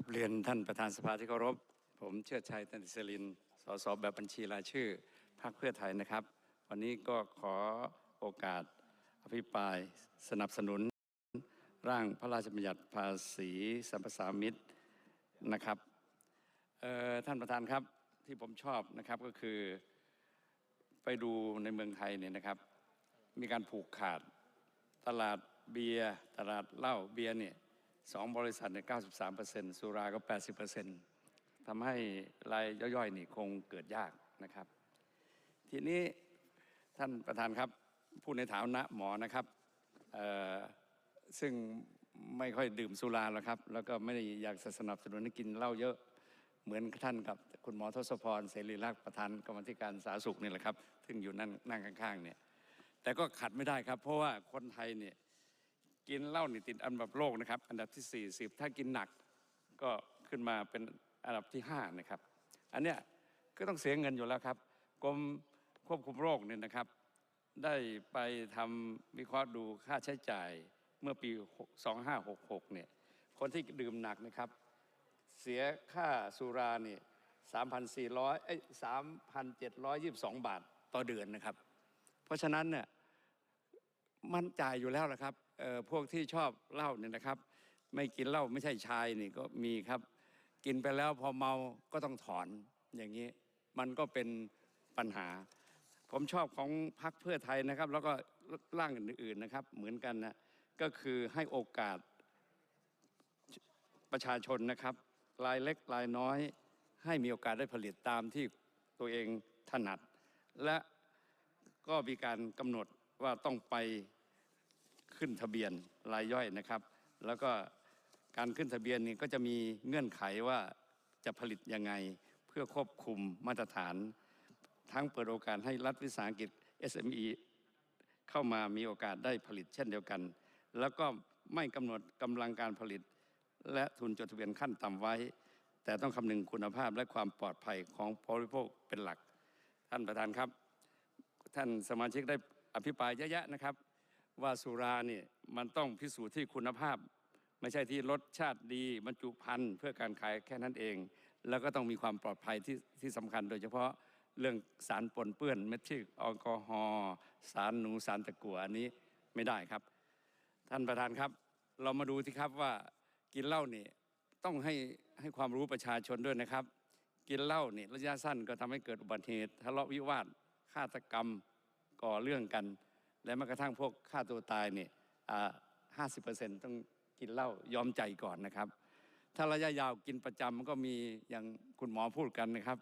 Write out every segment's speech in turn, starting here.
ครับเรียนท่านประธานสภาที่เคารพ ผมเชิดชัยตันติสลินสสแบบบัญชีรายชื่อพรรคเพื่อไทยนะครับ วันนี้ก็ขอโอกาสอภิปรายสนับสนุน ร่างพระราชบัญญัติภาษีสัมปทามิตรนะครับท่านประธานครับที่ผมชอบนะครับก็คือไปดูในเมืองไทยเนี่ยนะครับ มีการผูกขาดตลาดเบียร์ตลาดเหล้าเบียร์เนี่ย สองบริษัทเนี่ย93เปอร์เซ็นต์สุราก็80เปอร์เซ็นต์ทำให้รายย่อยๆนี่คงเกิดยากนะครับ ทีนี้ท่านประธานครับผู้ในฐานะหมอนะครับซึ่งไม่ค่อยดื่มสุราหรอกครับ แล้วก็ไม่ได้อยากสนับสนุนให้กินเหล้าเยอะเหมือนท่านกับคุณหมอทศพรเสรีรักษ์ประธานกรรมธิการสาธารณสุขนี่แหละครับ ซึ่งอยู่นั่งนั่งข้างๆเนี่ยแต่ก็ขัดไม่ได้ครับ เพราะว่าคนไทยเนี่ย กินเหล้านี่ติดอันดับโลกนะครับ อันดับที่ 40 ถ้ากินหนักก็ขึ้นมาเป็นอันดับที่ 5 นะครับ อันเนี้ยก็ต้องเสียเงินอยู่แล้วครับกรมควบคุมโรคเนี่ยนะครับ ได้ไปทำวิเคราะห์ดูค่าใช้จ่ายเมื่อปี 2566 เนี่ย คนที่ดื่มหนักนะครับ เสียค่าสุราเนี่ย3,400เอ้ย3,722 บาทต่อเดือนนะครับ เพราะฉะนั้นเนี่ย มันจ่ายอยู่แล้วละครับพวกที่ชอบเหล้าเนี่ยนะครับ ไม่กินเหล้าไม่ใช่ชายนี่ก็มีครับ กินไปแล้วพอเมาก็ต้องถอนอย่างนี้ มันก็เป็นปัญหา ผมชอบของพรรคเพื่อไทยนะครับ แล้วก็ร่างอื่นๆนะครับ เหมือนกันนะก็คือให้โอกาสประชาชนนะครับรายเล็กรายน้อย ให้มีโอกาสได้ผลิตตามที่ตัวเองถนัด และก็มีการกำหนด ว่าต้องไปขึ้นทะเบียนรายย่อยนะครับ แล้วก็การขึ้นทะเบียนนี่ก็จะมีเงื่อนไขว่าจะผลิตยังไงเพื่อควบคุมมาตรฐาน ทั้งเปิดโอกาสให้รัฐวิสาหกิจ SME เข้ามามีโอกาสได้ผลิตเช่นเดียวกัน แล้วก็ไม่กำหนดกำลังการผลิต และทุนจดทะเบียนขั้นต่ำไว้ แต่ต้องคำนึงคุณภาพและความปลอดภัยของผู้บริโภคเป็นหลัก ท่านประธานครับ ท่านสมาชิกได้ ภิปรายเยอะแยะนะครับ ว่าสุราเนี่ยมันต้องพิสูจน์ที่คุณภาพ ไม่ใช่ที่รสชาติดีบรรจุภัณฑ์เพื่อการขายแค่นั้นเอง แล้วก็ต้องมีความปลอดภัยที่ที่สำคัญ โดยเฉพาะเรื่องสารปนเปื้อนเม็ดชื่อแอลกอฮอล์สารหนูสารตะกั่วอันนี้ไม่ได้ครับ ท่านประธานครับ เรามาดูที่ครับว่ากินเหล้านี่ต้องให้ให้ความรู้ประชาชนด้วยนะครับ กินเหล้านี่ระยะสั้นก็ทำให้เกิดอุบัติเหตุทะเลาะวิวาทฆาตกรรม ก่อเรื่องกัน และแม้กระทั่งพวกฆ่าตัวตายเนี่ยห้าสิบเปอร์เซ็นต์ต้องกินเหล้ายอมใจก่อนนะครับ ถ้าระยะยาวกินประจำมันก็มีอย่างคุณหมอพูดกันนะครับ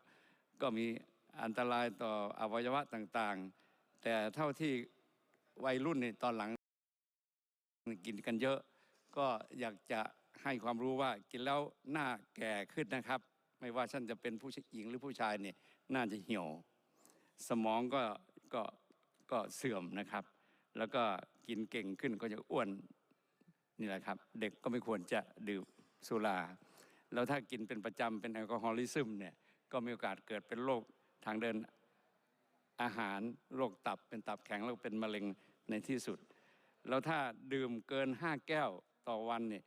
ก็มีอันตรายต่ออวัยวะต่างๆ แต่เท่าที่วัยรุ่นในตอนหลังกินกันเยอะ ก็อยากจะให้ความรู้ว่ากินแล้วหน้าแก่ขึ้นนะครับ ไม่ว่าท่านจะเป็นผู้หญิงหรือผู้ชายเนี่ยน่าจะเหี่ยว สมองก็ก็ ก็เสื่อมนะครับ แล้วก็กินเก่งขึ้นก็จะอ้วนนี่แหละครับ เด็กก็ไม่ควรจะดื่มสุรา แล้วถ้ากินเป็นประจำเป็นแอลกอฮอลิซึมเนี่ยก็มีโอกาสเกิดเป็นโรคทางเดินอาหารโรคตับเป็นตับแข็งแล้วเป็นมะเร็งในที่สุด แล้วถ้าดื่มเกิน 5 แก้วต่อวันเนี่ย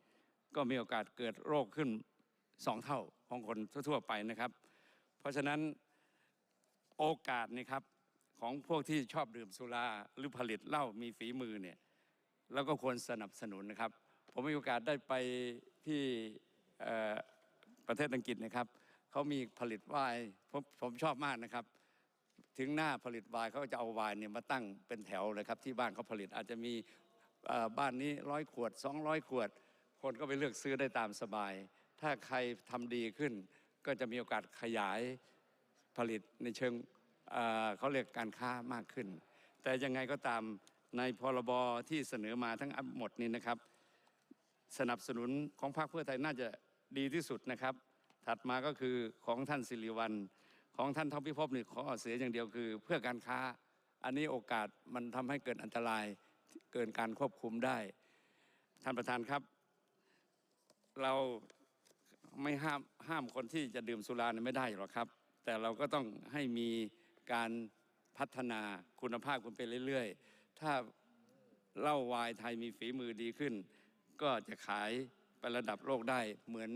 ก็มีโอกาสเกิดโรคขึ้น2เท่าของคนทั่วๆไปนะครับ เพราะฉะนั้นโอกาสนี่ครับ ของพวกที่ชอบดื่มสุราหรือผลิตเหล้ามีฝีมือเนี่ยเราก็ควรสนับสนุนนะครับ ผมมีโอกาสได้ไปที่ประเทศอังกฤษนะครับเขามีผลิตไวน์ผมผมชอบมากนะครับ ถึงหน้าผลิตไวน์เขาจะเอาไวน์เนี่ยมาตั้งเป็นแถวเลยครับ ที่บ้านเขาผลิตอาจจะมีบ้านนี้ร้อยขวด 200 ขวด คนก็ไปเลือกซื้อได้ตามสบาย ถ้าใครทำดีขึ้น ก็จะมีโอกาสขยายผลิตในเชิง เเขาเรียกการค้ามากขึ้น แต่ยังไงก็ตามในพรบที่เสนอมาทั้งหมดนี้นะครับ สนับสนุนของพรรคเพื่อไทยน่าจะดีที่สุดนะครับ ถัดมาก็คือของท่านสิริวัลของท่านทองพิภพนี่ขอเสียอย่างเดียวคือ เพื่อการค้า อันนี้โอกาสมันทำให้เกิดอันตรายเกินการควบคุมได้ ท่านประธานครับ เราไม่ห้ามห้ามคนที่จะดื่มสุราเนี่ยไม่ได้หรอกครับ แต่เราก็ต้องให้มี การพัฒนาคุณภาพกันไปเรื่อยๆ ถ้าเหล้าวายไทยมีฝีมือดีขึ้น ก็จะขายไประดับโลกได้เหมือน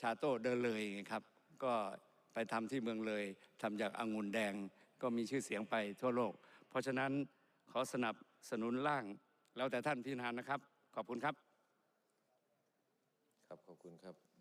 ชาโต้เดินเลยไงครับ ก็ไปทำที่เมืองเลยทำจากองุ่นแดงก็มีชื่อเสียงไปทั่วโลก เพราะฉะนั้นขอสนับสนุนร่าง แล้วแต่ท่านพิจารณานะครับ ขอบคุณครับ ครับขอบคุณครับ